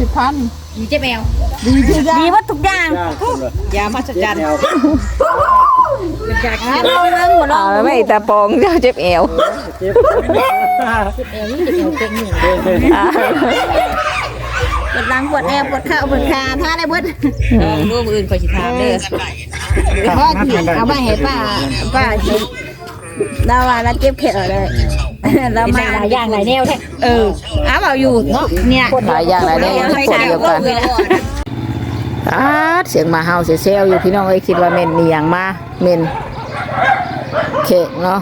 สิบพันดีเจ๊แมว ดีที่ได้ดีว่าทุกอย่างยามาจัดการอยากกินเราเรื่องหมดเอาแล้วไม่ตาปองเจ้าเจ็บเอวเจ็บเอวนี่จะเอวเป็นหนึ่งปวดหลังปวดแอวปวดขาปวดขาท่าได้เบิดรูปอื่นคอยสิถามเด้อพ่อที่เอาไปให้ป้าป้าคิดเราว่าเราเจ็บแขนเลย เรามาหลายอย่างหลายแนวแท้เอออ้าเอาอยู่เนาะเนี่ยหลายอย่างหลายแนวคนเดียวกันอาดเสียงหมาเฮาเสียเซลอยู่พี่น้องเอ้ยคิดว่าเม่นนี่ยังมาเม่นเขกเนาะ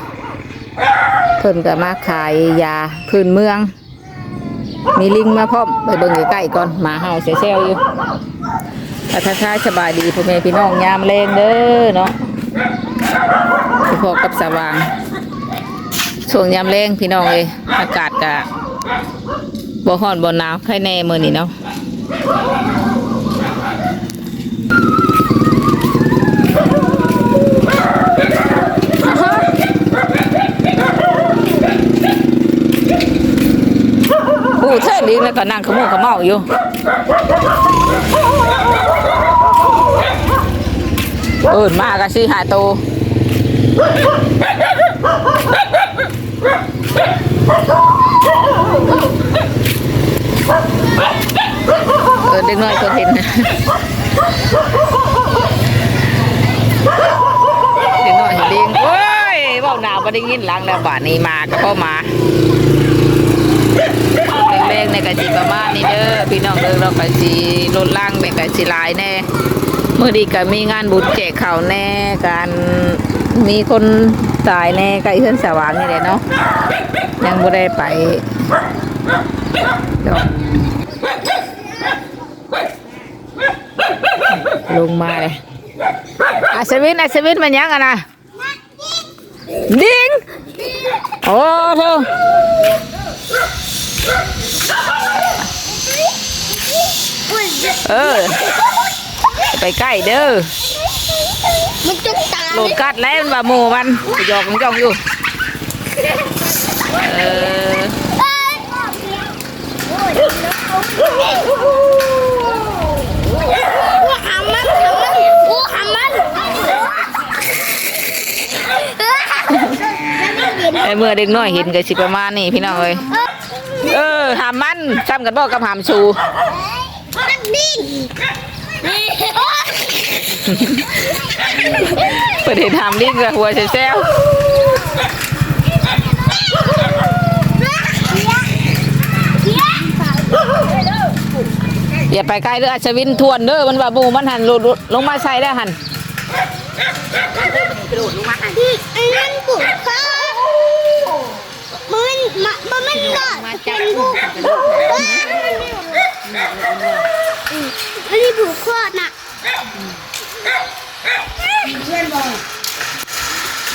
เพิ่นก็มาขายยาพื้นเมือง มีลิงมาพร้อมไปเบิ่งใกล้ๆก่อนหมาเฮาเสียเซลอยู่ถ้าทักทายสบายดีพ่อแม่พี่น้องยามแรงเด้อเนาะเฉพาะกับสว่าง ช่วงยามแรงพี่น้องเอ้ยอากาศกะบ่ร้อนบ่หนาวใครแน่มื้อนี้เนาะผู้เท่ลิงแล้วก็นั่งขมุขเมาอยู่เอิ้นมาก็สิหาโต เออเด็กน้อยก็เห็นนะเด็กน้อยเห็นลิงโอ้ยเว่าหนาวบ่ได้ยินหลังแล้วบ้านนี้มาก็เข้ามาเล็กๆในกะสิประมาณนี้เด้อพี่น้องเด้อเรากะสิลดล่างแบ่งกะสิลายแน่เมื่อดีก็มีงานบุญแจกข้าวแน่การ มีคนตายแน่ใกล้เฮือนสว่างนี่แหละเนาะยังบ่ได้ไปดอกลงมาเลยอาสวินอาสวินมันยังอะนะดิงโอ้เธอเออไปใกล้เด้อมันจ โหลดกัดแล้วมันว่าหมูมันไปหยอกมันจ้องอยู่เออหามันหามันโอ้หามันไอ้เมื่อเด็กน้อยเห็นก็สิประมาณนี้พี่น้องเอ้ยเออหามมันซ้ำกันบอกกับหามชูมันดิ้น เปิดเห็นหามดิ้นกับหัวแซวอย่าไปใกล้เด้ออัศวินทวนเด้อมันว่าหมูมันหันหลุดลงมาใส่ได้หันนั่นกูข้ามันมันมันมันก็เป็นกูอันนี้ผูกคอน่ะ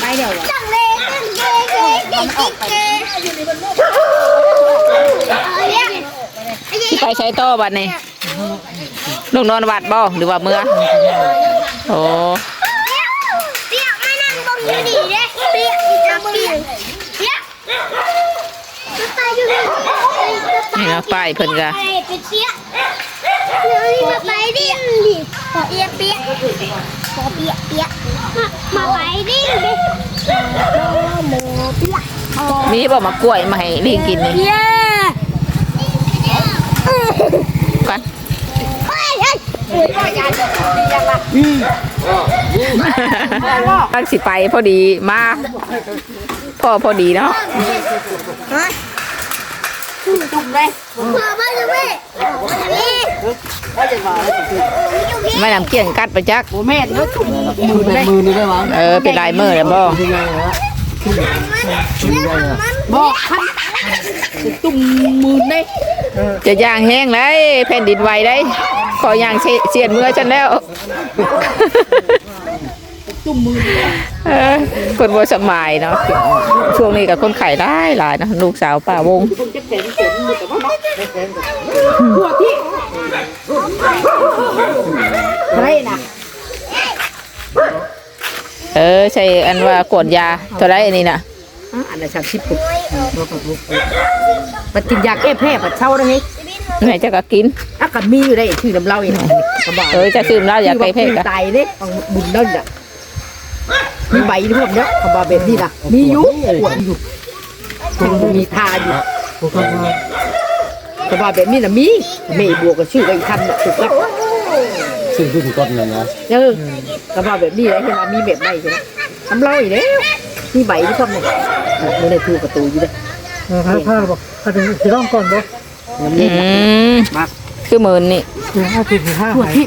จังเลยจังเลยจังเลยจังเลยที่ไปใช้ต่อบัดนี้ลูกนอนวัดบ่หรือว่าเมื่อโอ้เปียกมานั่งบงอยู่ดีเด้เปียกจะเปียกเปียกตายอยู่นี่นี่เนาะป้ายเพิ่นก็ไปเป็นเปียกเดี๋ยวนี้มาไปดิดิขอเปียกเปียกขอเปียกเปียก มามาไปดิดิโมเปียกมีบ่มากล้วยมาให้ลิงกินนี่เปียกกันเฮ้ยเฮ้ยตั้งสิไปพอดีมาพ่อพอดีเนาะ เพื่มาจะไม่นี่ไม่นำเกี่ยงกัดไปจักแม่เนื้อถุงมือมือนี่ได้มั้งเออเป็นลายมือแล้วบ่ที่ไงฮะบอกคันตุ่มมือได้จะย่างแห้งเลยแผ่นดินไหวได้ขอย่างเสียดมือฉันแล้วตุ่มมือคนบ่สบายเนาะช่วงนี้กับคนไข้ได้หลายนะลูกสาวป้าวง คนจะแข็งเข็งมือแต่ว่าเนาะหัวที่ไรน่ะเออใช่อันว่ากดยาเท่าไรอันนี้น่ะอันนั้นสามสิบปุ๊บปัดกินยาแก้แพ้ปัดเช่าได้ไหมไหนจะก็กินอะากันมีอยู่ได้ชื่อน้ำเล่าอีกกระบาเออจะซื้อแล้วอยากไปเพกกอะตายเด้ของบุญนั่นอะมีใบพวกเนี้ยกระบาแบบนี้นะมีอยู่ขวดอยู่มันมีทาอยู่ กระบาแบบนี้นะมีเมย์บวกกับชื่อไอ้คันน่ะถูกแล้วซึ่งขึ้นต้นเลยนะเออกระบาแบบนี้นะเห็นไหมมีแบบใบใช่ไหมน้ำเล่าอีกแล้วมีใบที่พวกนี้มันเลยถูกประตูอยู่เลยถ้าถ้าบอกถ้าถึงสิร้องก่อนบอกอืมมากคือหมื่นนี่ถึงห้าสิบห้าขวดที่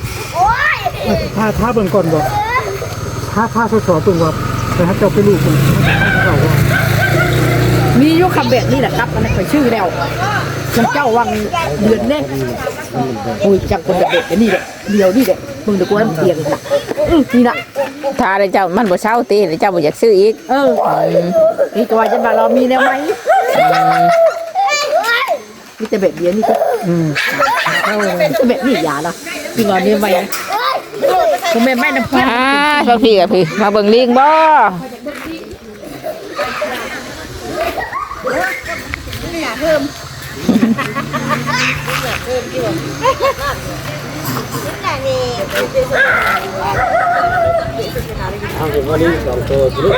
ถ้าถ้าเบิ่งก่อนบอกถ้าถ้าสอสอตุงว่าแต่ถ้าเจ้าไปลูกคนเขาว่า มีอยุคำแบบนี้แหละครับมันเคยชื่อแล้วฉันเจ้าวังเดือนเน่โอ้ยจังคนแบบเด็กนี่แหละเดียวนี่แหละมึงตะกวนเตียงนะอื้อนี่นะถ้าได้เจ้ามันบ่เช่าตีเดี๋ยวเจ้าบ่อยากซื้ออีก เออนี่ตัวจะมาเรามีแนวไหมนี่จะแบบเดียวนี่ก็อืมจะแบบนี้อย่าละจริงเหรอเนี่ยไหมผมไม่ไม่น้ำพันอ่าบางพี่กับพี่มาเบิ่งลิงบ่ ทางผมว่านี่สองตัวลูก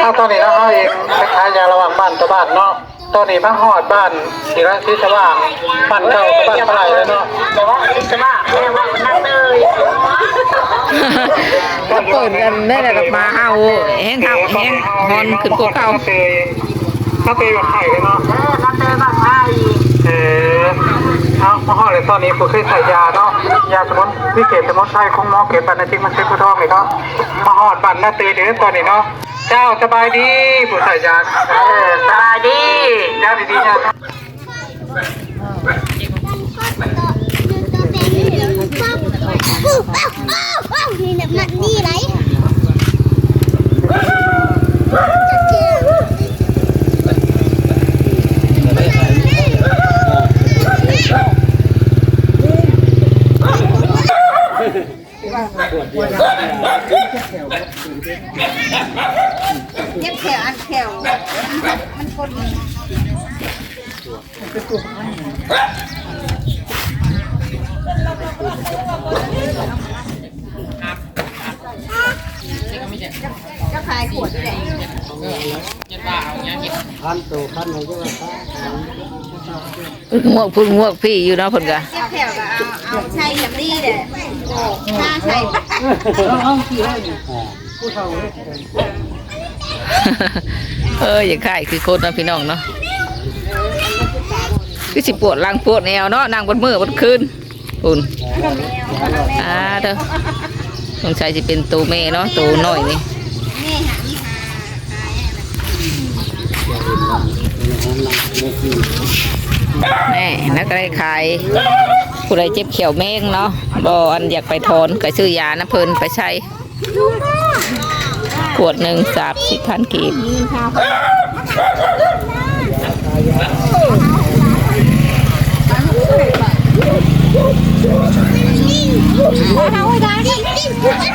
ถ้าตอนนี้เราเอาเองไปขายยาระหว่างบ้านตัวบ้านเนาะ ตอนนี้พระหอดบ้านที่ร้านซีสว่างบ้านเก่ากับบ้านปลายแล้วเนาะแต่ว่าซีสว่างแม่ว่ามันนั่นเลยก็เปิดกันได้แต่ดอกมาเฮาแห้งเฮาแห้งฮอนขึ้นกว่าเก่าเตยน้าเตยแบบไข่เลยเนาะเออน้าเตยแบบไข่เออเอาพระหอดเลยตอนนี้ผมเคยใส่ยาเนาะ ยาสมุนวิเศษสมุนไพรของหมอเก็บบันจริงมันใช้ผู้ท้องเลยเนาะมาหอดบันน้าเตยเดี๋ยวตอนนี้เนาะ เจ้าสบายดีผู้ใส่ยาเออสบายดียาดีๆนะนี่แบบมันนี่ไร เจ็บแขวอันแขวมันคน จะขายขวดที่ไหนพันตัวพันอะไรก็ว่างวกพุ่งงวกพี่อยู่เนาะพิ่นก็เจ็บแขวก็เอาเอาใช้อย่างนี้เลยถ้าใช้เอออย่างไข่คือโคตรนะพี่น้องเนาะคือสิปวดหลังปวดแนวเนาะนั่งบนมือบนคืนอุ่นอ่าเด้อ สงสัยจะเป็นตัวแม่เนาะตัวน้อยนี่แม่นักได้ขายผู้ใดเจ็บเขียวแมงเนาะบออันอยากไปถอนก็ซื้อยานะเพิ่นไปใช้ขวดหนึ่งสามสิบพันกีบ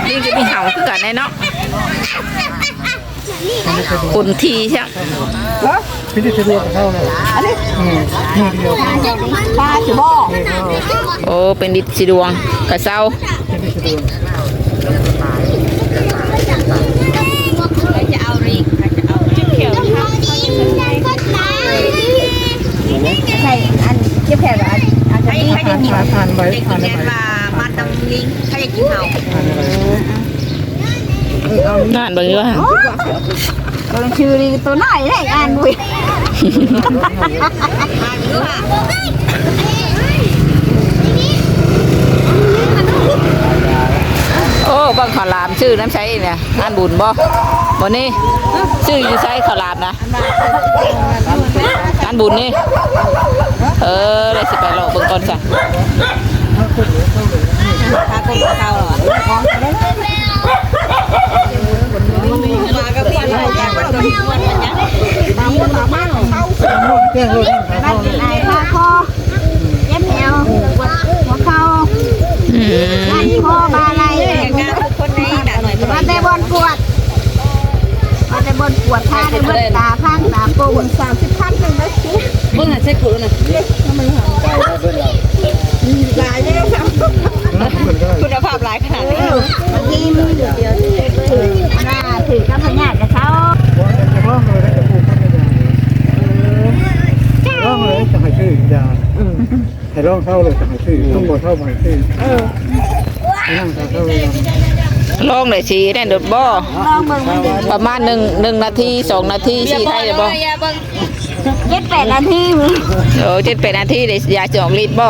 นี่ก็มีเห่าคือกันแน่เนาะปุ่นทีใช่พี่ที่สะดวกกับเขาเลยอันนี้มือเดียวป้าจะบอกโอ้เป็นดิดสีดวงกระเซ้าจะเอาริงจะเอาเจ็บแขวใช่อันเจ็บแขวอันอัน จะมีใครจะกินทานไว้เด็กคทานนไว้นี้ว่ามาตำลิงใครจะกินเห่าทานไว้งานเบิ่งอยู่ว่าตัวชื่อนี่ตัวไหนได้อ่านบุยดูค่ะโอ้บังขาวหลามชื่อน้ำใช้เนี่ยงานบุญบ่บ่นี่ชื่ออยู่ใช้ขาวหลามนะงานบุญนี่ เออได้สิไปรอเบิ่งก่อนจ้ะพาคนเก่าเหรอมาก็พี่อะไรอย่างว่าตัวม้วนอย่างนี้ แก้งเลย บ้านไอ้พาคอเจ็บแขวปวดหัวเข่า อืม บ้านคอบาอะไรอย่างเงี้ย วดท่าได้เบิดตาข้างตาโกงสามสิบพันหนึ่งได้สิ เบิ่งหาใช้ขวดน่ะหลายเลยครับคุณภาพหลายขนาดนี้บางทีมือเดียวถือหน้าถือกับพญากับเขาร้องเลยจะปลูกพันยาร้องเลยจะให้ชื่อยาให้ร้องเท่าเลยจะให้ชื่อต้องบ่เท่าบ่ให้ชื่อนั่งเท่าเลยลองเลยสิได้โดดบ่ลองเบิ่งมันดิประมาณหนึ่งหนึ่งนาทีสองนาทีสี่ไทยเลยบ่ เจ็ดแปดนาทีมึงโอ้เจ็ดแปดนาทีเลยยาจะออกฤทธิ์บ่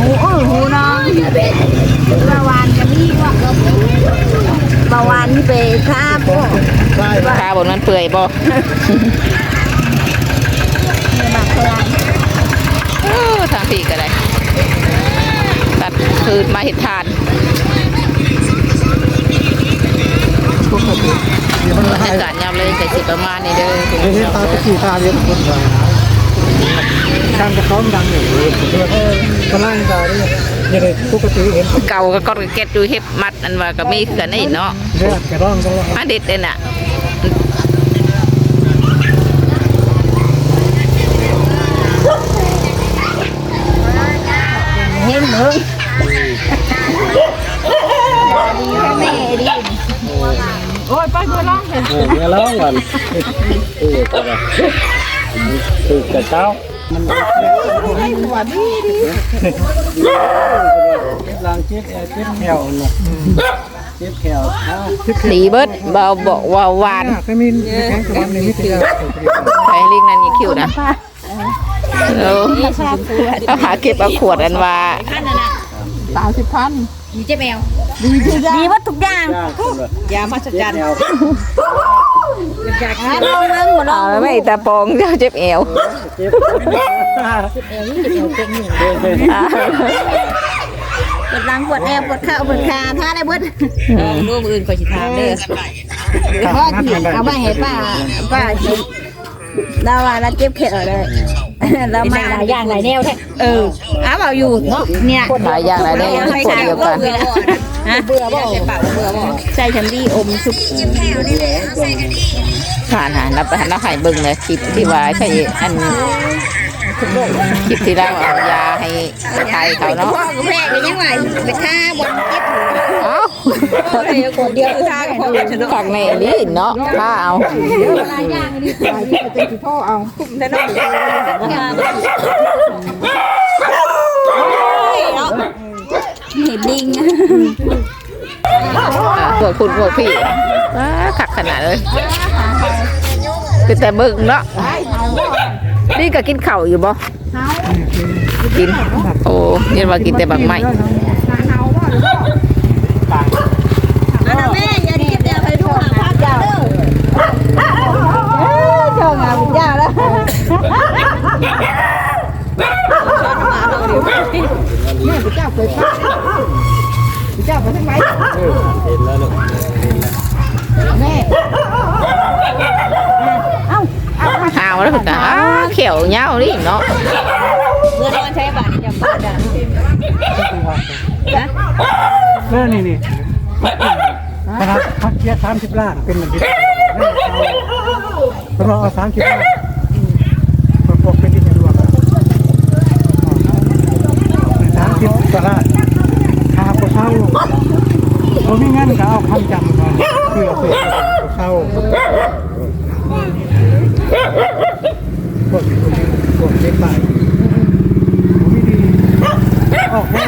หูอื้อหูน้องเบาหวานก็มีว่าเบาหวานนี่ไปท่าบ่ตาบนนั้นเปื่อยบ่บักพลังเออทางพี่ก็ได้ตัดคืนมาเห็ดทาน บรรยากาศยามเลยแต่สิประมาณนี้เด้อเห็นตาตะกี้ตาเลี้ยงคนได้การกระท้อมดังอยู่เพื่อก็ล่างตาด้วยยังไงปกติเห็นเก่าก็กอดก็เก็ตอยู่เฮ็บมัดอันว่าก็มีกันนี่เนาะ เลือดกระร้องก็ร้องมาเด็ดเลยน่ะ องกันเออก็ได้คือกระเช้ามันให้หัวดีดีเจ็บหลังเจ็บแอวเจ็บแขวเนาะเจ็บแขวเอ้าดีเบิดเบาบอกว่าหวานเคยมีแข็งสมองในวิทยาไปลิงนั่นนี่คิวนะเออเอาหาเก็บเอาขวดอันว่าสามสิบพันดีว่าทุกอย่างจ้าคนละยามาจัดการแขวอ่องเบิ่งบ่ลอเอางไม่ตาปองเจ้าเจ็บเอวเจ็บปวดหลังปวดแอวปวดเข่าปวดขาท่าได้เบิดร่วมอื่นคอยสิถามเด้อพ่อที่เอาไปให้ป้าป้าสิเราว่าเราเจ็บแขนเลยเรามาหลายอย่างหลายแนวแท้เออเอาเอาอยู่เนาะเนี่ยหลายอย่างหลายแนวขวดเดียวกัน เบื่อบ่ใส่ฉันดีอมสุกผ่านหานับไปหานับหายเบิ่งเลยคลิปที่ว่าใช่อันคลิปที่เราเอายาให้ไทยเขาเนาะพ่อกับแม่ก็ยังว่าไปท่าบนเจ็บเอ้าคนเดียวคือท่ากับพ่อฉันเนาะฝักในนี่เนาะถ้าเอาหลายอย่างนี่พ่อเอาแต่เนาะเห็นลิง พวกคุณพวกพี่ว้าขักขนาดเลยเป็นแต่เบิ่งเนาะนี่ก็กินข้าวอยู่บ่กิน โอ้เย็นว่ากินแต่บักไม้แล้วแม่อย่าเจ็บอย่าไปดูหาภาพเจ้าเด้อเจ้างามเจ้าแล้วแม่พระเจ้าเคยฟังพระ เจ้าไปทั้งไหนเห็นแล้วลูกแม่หาวแล้วคุณตาอ้าเขียวเหงาดิเนาะเมื่อนอนใช้บาทนี่จะเปิดอะเรื่องนี่นี่คณะพักเกียร์สามสิบล้านเป็นเหมือนที่เราเราเอาสามสิบล้านประกอบเป็นที่จะรวมสามสิบกว่าล้านค เช่าเราไม่งั้นก็เอาคำจำมาเพื่อเพื่อเช่าพวกพวกเล็กไปไม่ดีออกแม่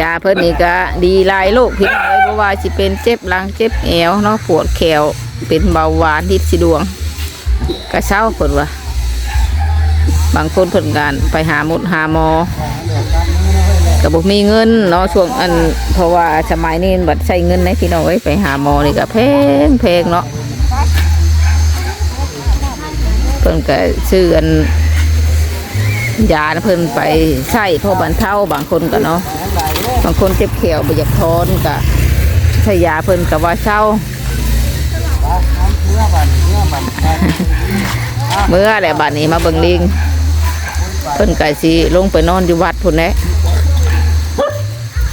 ยาเพิ่นนี่ก็ดีลายโรคพี่น้อเอ้ยบ่ว่าสิเป็นเจ็บหลังเจ็บแอวเนาะปวดแขวเป็นเบาหวานทิสิดวงก็เศร้าเพิ่นว่าบางคนเพิ่นการไปหาหมดหาหมอ ก็บ่มีเงินเนาะช่วงอันเพราะว่าสมัยนี้บัดใช้เงินในพี่น้องเอ้ยไปหาหมอนี่ก็แพงแพงเนาะเพิ่นก็ซื้ออันยาเพิ่นไปใช้เพราะบรรเทาบางคนก็เนาะบางคนเจ็บแขวบ่อยากทอนก็ใช้ยาเพิ่นก็ว่าเศร้าเมื่อแหละบัดนี้มาเบิ่งลิงเพิ่นก็สิลงไปนอนอยู่วัดพุ่นแหละ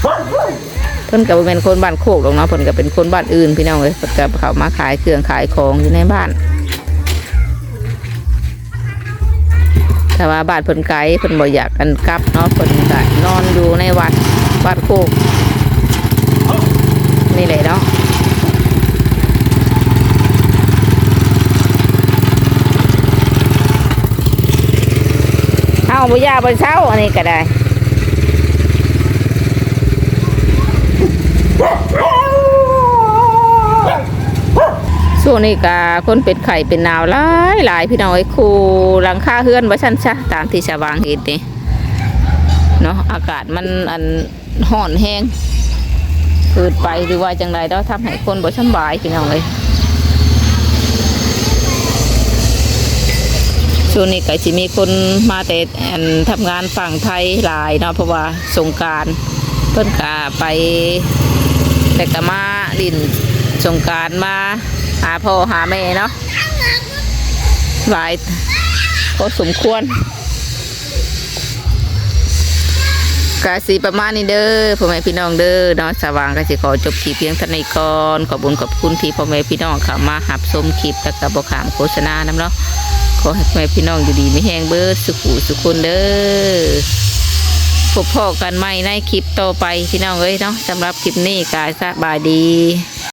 เพิ่นก็บ่เป็นคนบ้านโคกหรอกเนาะเพิ่นก็เป็นคนบ้านอื่นพี่น้องเอ้ยเพิ่นก็เขามาขายเครื่องขายของอยู่ในบ้านแต่ว่าบ้านเพิ่นไกลเพิ่นบ่อยากกันกลับเนาะเพิ่นก็นอนอยู่ในวัดบ้านโคกนี่แหละเนาะเอาบุญยาบนเช้าอันนี้ก็ได้ ช่วงนี้กาคนเป็นไข่เป็นหนาวหลายหลายพี่น้อยครูหลังคาเฮือนว่าชั้นชะตามที่ชาวบางเห็นนี่เนาะอากาศมันอันห่อนแห้งพืดไปหรือว่าจังไรแล้วทำให้คนบ่สบายพี่น้องเลยช่วงนี้ก็จะมีคนมาแต่อันทำงานฝั่งไทยหลายเนาะเพราะว่าสงการเพิ่นกาไปแต่ก็มาดินสงการมา หาพ่อหาแม่เนาะหลายพอสมควรกาสีประมาณนี้เด้อพ่อแม่พี่น้องเด้อเนาะสว่างก็สิขอจบคลิปเพียงเท่านี้ก่อนขอบุญขอบคุณที่พ่อแม่พี่น้องเข้ามาหับชมคลิปแล้วก็บอกขามโฆษณานํเนาะขอให้พ่อแม่พี่น้องอยู่ดีไม่แห้งเบิดสุขุสุขคนเด้อพบพ่อกันใหม่ในคลิปต่อไปพี่น้องเอ้ยเนาะสำหรับคลิปนี้กายสบายดี